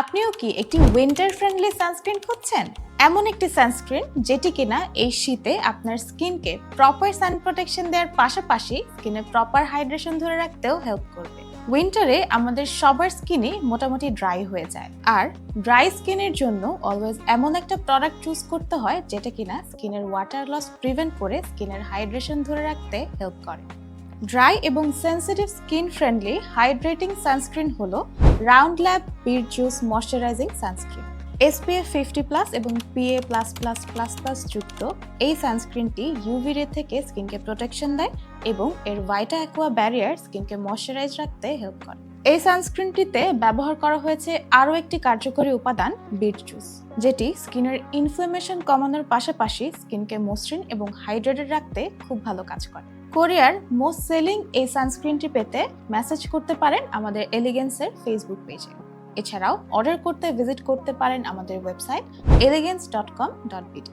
আপনিও কি একটি উইন্টার ফ্রেন্ডলি সানস্ক্রিন খুঁজছেন? এমন একটি সানস্ক্রিন যেটি কিনা এই শীতে আপনার স্কিনকে প্রপার সান প্রোটেকশন দেওয়ার পাশাপাশি স্কিনে প্রপার হাইড্রেশন ধরে রাখতেও হেল্প করবে। উইন্টারে আমাদের সবার স্কিনই মোটামুটি ড্রাই হয়ে যায়। আর ড্রাই স্কিনের জন্য অলওয়েজ এমন একটা প্রোডাক্ট চুজ করতে হয় যেটা কিনা স্কিনের ওয়াটার লস প্রিভেন্ট করে স্কিনের হাইড্রেশন ধরে রাখতে হেল্প করে। ড্রাই এবং sensitive skin friendly hydrating sunscreen হল Round Lab beet juice moisturising sunscreen SPF fifty plus এবং PA plus plus plus plus যুক্ত এই সানস্ক্রিনটি ইউভি রে থেকে স্কিনকে প্রোটেকশন দেয় এবং এর ভাইটা অ্যাকোয়া ব্যারিয়ার স্কিনকে ময়শ্চারাইজ রাখতে হেল্প করে। এই সানস্ক্রিনটিতে ব্যবহার করা হয়েছে আরও একটি কার্যকরী উপাদান বিট জুস যেটি স্কিনের ইনফ্লামেশন কমানোর পাশাপাশি স্কিনকে মসৃণ এবং হাইড্রেটেড রাখতে খুব ভালো কাজ করে। কোরিয়ার মোস্ট সেলিং এই সানস্ক্রিনটি পেতে মেসেজ করতে পারেন আমাদের এলিগেন্সের ফেসবুক পেজে। এছাড়াও অর্ডার করতে ভিজিট করতে পারেন আমাদের website Elegance dot com dot BD